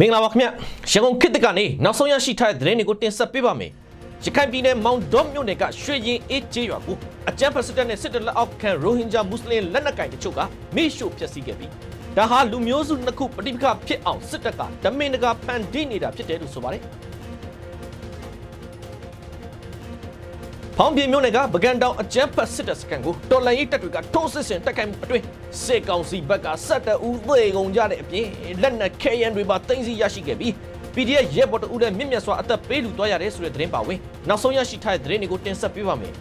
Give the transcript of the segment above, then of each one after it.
မင်္ဂလာပါခင်ဗျရန်ကုန်ခေတ်တကနေနောက်ဆုံးရရှိထားတဲ့သတင်းတွေကိုတင်ဆက်ပေးပါမယ်ရခိုင်ပြည်နယ်မောင်ဒေါမြို့နယ်ကရွှေရင်အေးကျေးရွာကိုအကြမ်းဖက်စစ်တပ်နဲ့စစ်တပ်လက်အောက်ခံရိုဟင်ဂျာမွတ်စလင်လက်နက်ကိုင်တချို့ကမိရှို့ဖျက်ဆီးခဲ့ပြီးဒါဟာလူမျိုးစုနှစ်ခုပဋိပက္ခဖြစ်အောင်စစ်တပ်ကဒမင်တကာဖန်တီးနေတာဖြစ်တယ်လို့ဆိုပါတယ် ဖောင်ပြေမြို့နယ်ကပကံတောင်အကျန်းဖတ်စစ်တပ်စကန်ကိုတော်လန်ရေးတပ်တွေကထိုးစစ်ဆင်တိုက်ခိုက်မှုအတွင်းစစ်ကောင်စီဘက်ကစက်တအူသေကုန်ကြတဲ့အပြင်လက်နက်ခဲယမ်းတွေပါတင်စီရရှိခဲ့ပြီး PDF ရဲဘော်တဦးလည်းမြင့်မြတ်စွာအသက်ပေးလူသွားရတယ်ဆိုတဲ့သတင်းပါဝင်နောက်ဆုံးရရှိထားတဲ့သတင်းတွေကိုတင်ဆက်ပေးပါမယ်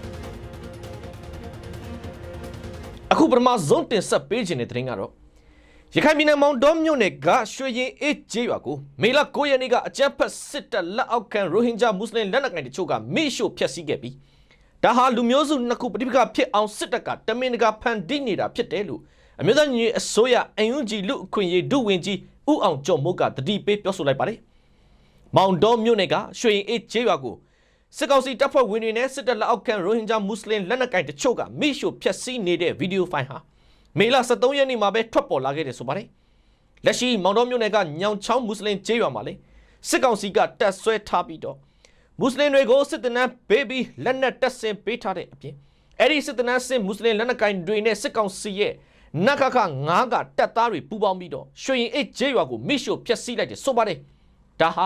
အခုပထမဆုံးတင်ဆက်ပေးခြင်းတဲ့သတင်းကတော့ရခိုင်ပြည်နယ်မောင်တောမြို့နယ်ကရွှေရင်အေးကျေးရွာကိုမေလ9ရက်နေ့ကအကြမ်းဖက်စစ်တပ်လက်အောက်ခံရိုဟင်ဂျာမွတ်စလင်လက်နက်ကိုင်တချို့ကမိရှို့ဖျက်ဆီးခဲ့ပြီး ဒါဟာလူမျိုးစုနှစ်ခုပဋိပက္ခဖြစ်အောင်စစ်တပ်ကတမင်တကာဖန်တီးနေတာဖြစ်တယ်လို့အမျိုးသားညီညွတ်ရေးအစိုးရအန်ယူဂျီလူအခွင့်အရေးဒုဝန်ကြီးဦးအောင်ကျော်မိုးကတတိပေးပြောဆိုလိုက်ပါတယ်မောင်တောမြို့နယ်ကရွှေရင်အေးကျေးရွာကိုစစ်ကောင်စီတပ်ဖွဲ့ဝင်တွေနဲ့စစ်တပ်လက်အောက်ခံရိုဟင်ဂျာမွတ်စလင်လက်နက်ကိုင်တချို့ကမိရှို့ဖျက်ဆီးနေတဲ့ဗီဒီယိုဖိုင်ဟာမေလ23ရက်နေ့မှာပဲထွက်ပေါ်လာခဲ့တယ်ဆိုပါတယ်လက်ရှိမောင်တော်မြို့နယ်ကညောင်ချောင်းမွတ်စလင်ကျေးရွာမှာလေစစ်ကောင်စီကတက်ဆွဲထားပြီးတော့ မွတ်စလင်တွေကိုစစ်တနမ်းပေးပြီးလက်နက်တပ်ဆင်ပေးထားတဲ့အပြင်အဲ့ဒီစစ်တနမ်းစစ်မွတ်စလင်လက်နက်ကင်တွေနဲ့စစ်ကောင်စီရဲ့နတ်ခခ9ကတပ်သားတွေပူးပေါင်းပြီးတော့ရွှေရင်အိတ်ကျေးရွာကိုမိရှို့ဖျက်ဆီးလိုက်တယ်ဆိုပါတယ်ဒါဟာ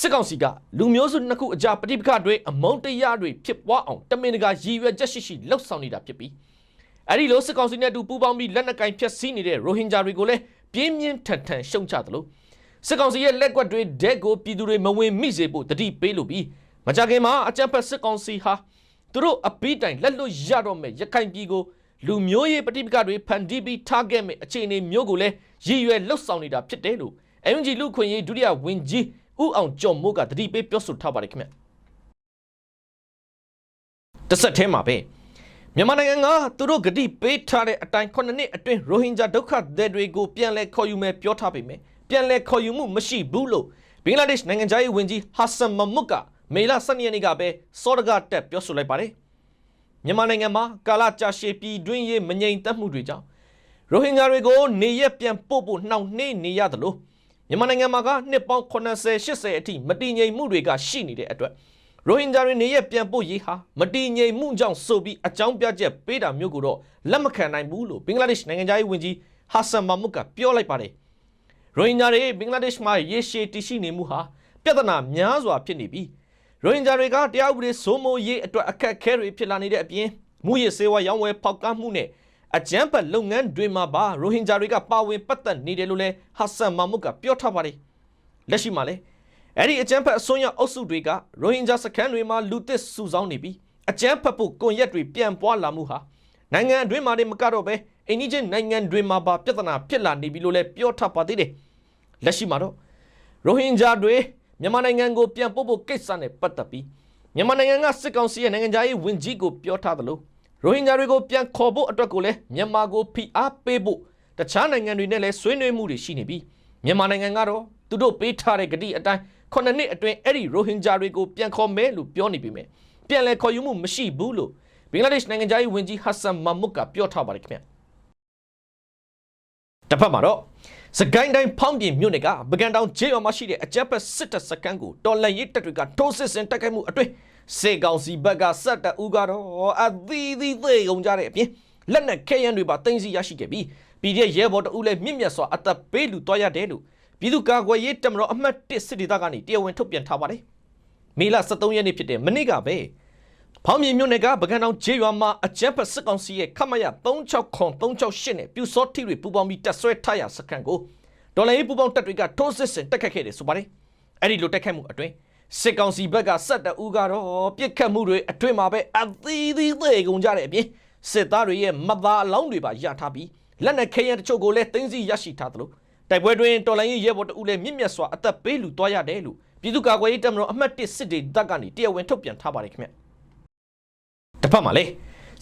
စစ်ကောင်စီကလူမျိုးစုနှစ်ခုအကြားပဋိပက္ခတွေအမုန်းတရားတွေဖြစ်ပွားအောင်တမင်တကာရည်ရွယ်ချက်ရှိရှိလှုပ်ဆောင်နေတာဖြစ်ပြီးအဲ့ဒီလိုစစ်ကောင်စီနဲ့အတူပူးပေါင်းပြီးလက်နက်ကင်ဖျက်ဆီးနေတဲ့ရိုဟင်ဂျာတွေကိုလည်းပြင်းပြင်းထန်ထန်ရှုံချသလို စစ်ကောင်စီရဲ့လက်ကွက်တွေဒက်ကိုပြည်သူတွေမဝင်မိစေဖို့တတိပေးလို့ပြီးမကြခင်မှာအကြမ်းဖက်စစ်ကောင်စီဟာသူတို့အပီးတိုင်လက်လွတ်ရတော့မဲ့ရခိုင်ပြည်ကိုလူမျိုးရေးပဋိပက္ခတွေဖန်တီးပြီးထားခဲ့မဲ့အခြေအနေမျိုးကိုလည်းရည်ရွယ်လှုပ်ဆောင်နေတာဖြစ်တယ်လို့အန်ဂျီလူခွင့်ရေးဒုတိယဝန်ကြီးဦးအောင်ကျော်မိုးကတတိပေးပြောဆိုထားပါတယ်ခင်ဗျတစ်ဆက်ထဲမှာပဲမြန်မာနိုင်ငံကသူတို့ဂတိပေးထားတဲ့အတိုင်း9နှစ်အတွင်းရိုဟင်ဂျာဒုက္ခသည်တွေကိုပြန်လည်ခေါ်ယူမယ်ပြောထားပေမယ့် ပြန်လည်ခေါ်ယူမှုမရှိဘူးလို့ဘင်္ဂလားဒေ့ရှ်နိုင်ငံသားရေးဝန်ကြီးဟာဆန်မမွတ်ကမေလ12ရက်နေ့ကပဲစောဒကတက်ပြောဆိုလိုက်ပါတယ်မြန်မာနိုင်ငံမှာကာလကြာရှည်ပြည်တွင်းရေးမငြိမ်သက်မှုတွေကြောင့်ရိုဟင်ဂျာတွေကိုနေရက်ပြန်ပို့ဖို့နှောင့်နှေးနေရတယ်လို့မြန်မာနိုင်ငံမှာကနှစ်ပေါင်း80 80အထိမတည်ငြိမ်မှုတွေကရှိနေတဲ့အတွက်ရိုဟင်ဂျာတွေနေရပြန်ပို့ရေးဟာမတည်ငြိမ်မှုကြောင့်ဆိုပြီးအကြောင်းပြချက်ပေးတာမျိုးကိုတော့လက်မခံနိုင်ဘူးလို့ဘင်္ဂလားဒေ့ရှ်နိုင်ငံသားရေးဝန်ကြီးဟာဆန်မာမုတ်ကပြောလိုက်ပါတယ် ရိုဟင်ဂျာတွေဘင်္ဂလားဒေ့ရှ်မှာရေရှည်တည်ရှိနေမှုဟာပြဿနာများစွာဖြစ်နေပြီးရိုဟင်ဂျာတွေကတရားဥပဒေစိုးမိုးရေးအတွက်အခက်အခဲတွေဖြစ်လာနေတဲ့အပြင်မူရစေဝါရောင်းဝယ်ဖောက်ကားမှုနဲ့အကြမ်းဖက်လုပ်ငန်းတွေမှာပါရိုဟင်ဂျာတွေကပါဝင်ပတ်သက်နေတယ်လို့လည်းဟာဆန်မာမုတ်ကပြောထားပါတယ်လက်ရှိမှာလည်းအဲ့ဒီအကြမ်းဖက်အစွန်းရောက်အုပ်စုတွေကရိုဟင်ဂျာစခန်းတွေမှာလူသစ်စုဆောင်းနေပြီးအကြမ်းဖက်ဖို့ကွန်ရက်တွေပြန်ပွားလာမှုဟာနိုင်ငံအတွင်းမှာနေမကတော့ပဲအိန္ဒိချင်းနိုင်ငံတွေမှာပါပြဿနာဖြစ်လာနေပြီလို့လည်းပြောထားပါသေးတယ် လက်ရှိမှာတော့ရိုဟင်ဂျာတွေမြန်မာနိုင်ငံကိုပြန်ပို့ဖို့ကိစ္စနဲ့ပတ်သက်ပြီးမြန်မာနိုင်ငံကစစ်ကောင်စီရဲ့နိုင်ငံသားရေးဝန်ကြီးကိုပြောထားသလိုရိုဟင်ဂျာတွေကိုပြန်ခေါ်ဖို့အတွက်ကိုလည်းမြန်မာကိုဖိအားပေးဖို့တခြားနိုင်ငံတွေနဲ့လည်းဆွေးနွေးမှုတွေရှိနေပြီးမြန်မာနိုင်ငံကတော့သူတို့ပေးထားတဲ့ဂတိအတိုင်းခုနှစ်နှစ်အတွင်းအဲ့ဒီရိုဟင်ဂျာတွေကိုပြန်ခေါ်မယ်လို့ပြောနေပြီမယ်ပြန်လဲခေါ်ယူမှုမရှိဘူးလို့ဘင်္ဂလားဒေ့ရှ်နိုင်ငံသားရေးဝန်ကြီးဟာဆန်မာမုတ်ကပြောထားပါတယ်ခင်ဗျတစ်ဖက်မှာတော့ စကိုင်းတိုင်းဖောင်းပြင်မြို့နယ်ကပကံတောင်ဂျေရွာမှာရှိတဲ့အကြက်ဖက်စစ်တပ်စခန်းကိုတော်လန်ရေးတပ်တွေကထိုးစစ်ဆင်တိုက်ခိုက်မှုအတွင်းစေကောင်စီဘက်ကစက်တအူကတော့အသီးသီးသေးကုန်ကြတဲ့အပြင်လက်နက်ခဲယမ်းတွေပါတင်စီရရှိခဲ့ပြီးပြည်ရဲ့ရဲဘော်တဦးလည်းမြင့်မြတ်စွာအသက်ပေးလူသွားရတယ်လို့ပြည်သူ့ကာကွယ်ရေးတပ်မတော်အမှတ်1စစ်ဒေသကနေတရားဝင်ထုတ်ပြန်ထားပါတယ်မေလ23ရက်နေ့ဖြစ်တဲ့မနေ့ကပဲ ဖောင်းမြေမြို့နယ်ကပကံတောင်ဂျေရွာမှာအကြမ်းဖက်စစ်ကောင်စီရဲ့ခမရ369 368နဲ့ပြူစောတိတွေပူပေါင်းပြီးတပ်ဆွဲထားရစခန်းကိုဒေါ်လာရေးပူပေါင်းတပ်တွေကထိုးစစ်ဆင်တက်ခတ်ခဲ့တယ်ဆိုပါတယ်အဲ့ဒီလိုတက်ခတ်မှုအတွင်းစစ်ကောင်စီဘက်ကစက်တအူကတော့ပြစ်ခတ်မှုတွေအတွင်းမှာပဲအသီးသီးသေးကုန်ကြတဲ့အပြင်စစ်သားတွေရဲ့မသားအလောင်းတွေပါရထားပြီးလက်နက်ခဲယမ်းတချို့ကိုလည်းတင်းစီရရှိထားသလိုတိုက်ပွဲတွင်တော်လိုင်းရေးရဲဘော်တဦးလည်းမြင့်မြတ်စွာအသက်ပေးလူသွားရတယ်လို့ပြည်သူ့ကာကွယ်ရေးတပ်မတော်အမှတ်1စစ်ဒေသကနေတရားဝင်ထုတ်ပြန်ထားပါတယ်ခင်ဗျ တစ်ဖက်မှာလေ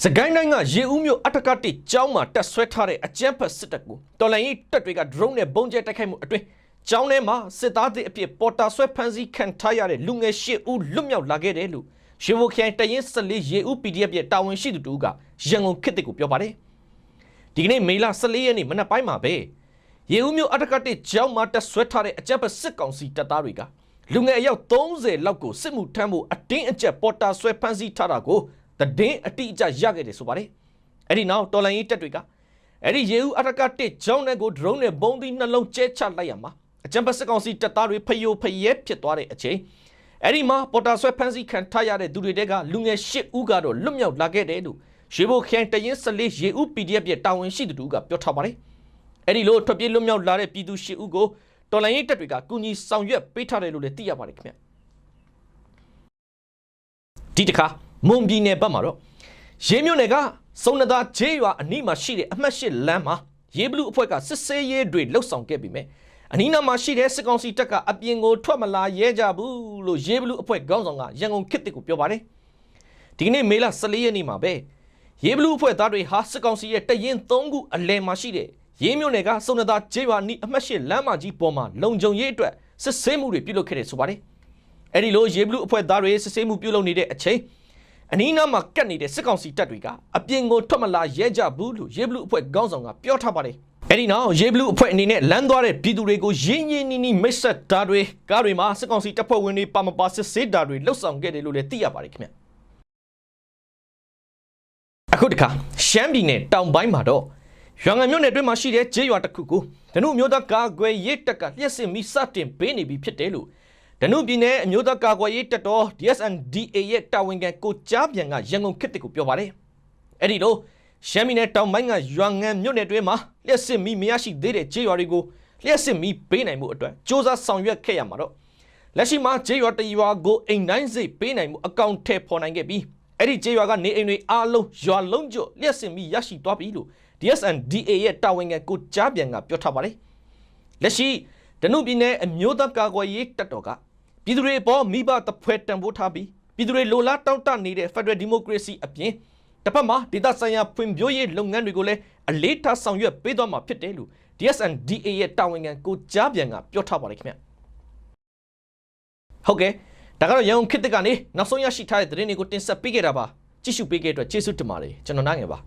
စကိုင်းတိုင်းကရေဦးမြို့အထက်ကတိကျောင်းမှာတက်ဆွဲထားတဲ့အကြမ်းဖက်စစ်တပ်ကိုတော်လိုင်းရေးတပ်တွေက drone နဲ့ပုံကျဲတိုက်ခိုက်မှုအတွင်းကျောင်းထဲမှာစစ်သားတွေအဖြစ်ပေါ်တာဆွဲဖမ်းဆီးခံထားရတဲ့လူငယ်၈ဦးလွတ်မြောက်လာခဲ့တယ်လို့ရေဘိုခိုင်တရင်14ရေဦး PDF ရဲ့တာဝန်ရှိသူတူကရန်ကုန်ခေတ်တစ်ကိုပြောပါတယ်ဒီကနေ့မေလ14ရက်နေ့မနက်ပိုင်းမှာပဲရေဦးမျိုးအထက်ကတစ်ကြောင်းမှာတက်ဆွဲထားတဲ့အကြက်ပစစ်ကောင်စီတပ်သားတွေကလူငယ်အယောက်30လောက်ကိုစစ်မှုထမ်းဖို့အတင်းအကျပ်ပေါ်တာဆွဲဖမ်းဆီးထားတာကို တည်င်းအတိအကျရခဲ့တယ်ဆိုပါတယ်အဲ့ဒီနောက်တော်လိုင်းရေးတပ်တွေကအဲ့ဒီရေဦးအထက်ကတစ်ကြောင်းနဲ့ကိုဒရုန်းနဲ့ဘုံသီးနှလုံးကျဲချလိုက်ရမှာအကြံပတ်စစ်ကောင်စီတပ်သားတွေဖယိုဖယဲဖြစ်သွားတဲ့အချိန်အဲ့ဒီမှာပေါ်တာဆွဲဖမ်းဆီးခံထားရတဲ့သူတွေတဲကလူငယ်၈ဦးကတော့လွတ်မြောက်လာခဲ့တယ်လို့ရေဘိုခိုင်တရင်14ရေဦး PDF ရဲ့တာဝန်ရှိသူတို့ကပြောထားပါတယ်အဲ့ဒီလိုထွက်ပြေးလွတ်မြောက်လာတဲ့ပြည်သူ၈ဦးကိုတော်လိုင်းရေးတပ်တွေကကူညီဆောင်ရွက်ပေးထားတယ်လို့လည်းသိရပါတယ်ခင်ဗျဒီတစ်ခါ မွန်ပြည်နယ်ဘက်မှာတော့ရေးမြို့နယ်ကစုံနသာဂျေးရွာအနီးမှာရှိတဲ့အမှတ်၈လမ်းမှာရေးဘလူးအဖွဲ့ကစစ်ဆေးရေးတွေလှုပ်ဆောင်ခဲ့ပြီးမြဲအနီးနားမှာရှိတဲ့စစ်ကောင်စီတပ်ကအပြင်ကိုထွက်မလာရဲကြဘူးလို့ရေးဘလူးအဖွဲ့ခေါင်းဆောင်ကရန်ကုန်ခေတ်တစ်ကိုပြောပါတယ်ဒီကနေ့မေလ14ရက်နေ့မှာပဲရေးဘလူးအဖွဲ့သားတွေဟာစစ်ကောင်စီရဲ့တရင်3ခုအလဲမှာရှိတဲ့ရေးမြို့နယ်ကစုံနသာဂျေးရွာနီးအမှတ်၈လမ်းမကြီးပေါ်မှာလုံခြုံရေးအတွက်စစ်ဆေးမှုတွေပြုလုပ်ခဲ့တယ်ဆိုပါတယ်အဲ့ဒီလိုရေးဘလူးအဖွဲ့သားတွေစစ်ဆေးမှုပြုလုပ်နေတဲ့အချိန် အနီးနားမှာကတ်နေတဲ့စစ်ကောင်စီတပ်တွေကအပြင်ကိုထွက်မလာရဲကြဘူးလို့ရေဘလူးအဖွဲ့ခေါင်းဆောင်ကပြောထားပါတယ်။အဲဒီနောက်ရေဘလူးအဖွဲ့အနေနဲ့လမ်းသွားတဲ့ပြည်သူတွေကိုရင်းရင်းနှီးနှီးမိတ်ဆက်တာတွေကားတွေမှာစစ်ကောင်စီတပ်ဖွဲ့ဝင်တွေပါမပါစစ်ဆေးတာတွေလှုပ်ဆောင်ခဲ့တယ်လို့လည်းသိရပါတယ်ခင်ဗျ။အခုတခါရှမ်းပြည်နယ်တောင်ပိုင်းမှာတော့ရွာငံမြို့နယ်အတွင်းမှာရှိတဲ့ကျေးရွာတစ်ခုကိုဒနုမျိုးသားကာကွယ်ရေးတပ်ကလျှက်စစ်မီစတင်ပေးနေပြီဖြစ်တယ်လို့ ဒနုပြည်နယ်အမျိုးသားကာကွယ်ရေးတပ်တော် DSNDA ရဲ့တာဝန်ခံကိုကြားပြန်ကရန်ကုန်ခေတ်တစ်ကိုပြောပါတယ်။အဲ့ဒီတော့ရှမ်းပြည်နယ်တောင်ပိုင်းကရွာငံမြို့နယ်တွင်းမှာလျှက်စစ်မီမရရှိသေးတဲ့ကျေးရွာတွေကိုလျှက်စစ်မီပေးနိုင်မှုအတွက်စ조사ဆောင်ရွက်ခဲ့ရမှာတော့လက်ရှိမှာကျေးရွာတရွာကိုအိမ်တိုင်းစိတ်ပေးနိုင်မှုအကောင့်ထဲပေါ်နိုင်ခဲ့ပြီးအဲ့ဒီကျေးရွာကနေအိမ်တွေအားလုံးရွာလုံးကျွတ်လျှက်စစ်မီရရှိသွားပြီလို့ DSNDA ရဲ့တာဝန်ခံကိုကြားပြန်ကပြောထားပါတယ်။လက်ရှိဒနုပြည်နယ်အမျိုးသားကာကွယ်ရေးတပ်တော်က ပြည်သူတွေအပေါ်မိဘတဖွဲတံပိုးထားပြီးပြည်သူတွေလိုလားတောင်းတနေတဲ့ Federal Democracy အပြင်တစ်ဖက်မှာဒေသဆိုင်ရာဖွံ့ဖြိုးရေးလုပ်ငန်းတွေကိုလည်းအလေးထားဆောင်ရွက်ပေးသွားမှာဖြစ်တယ်လို့ DSNDA ရဲ့တာဝန်ခံကိုကြားပြန်ကပြောထားပါတယ်ခင်ဗျဟုတ်ကဲ့ဒါကတော့ရန်ကုန်ခေတ်သစ်ကနေနောက်ဆုံးရရှိထားတဲ့သတင်းတွေကိုတင်ဆက်ပေးခဲ့တာပါကြည့်ရှုပေးခဲ့တဲ့အတွက်ကျေးဇူးတင်ပါတယ်ကျွန်တော်နိုင်ငယ်ပါ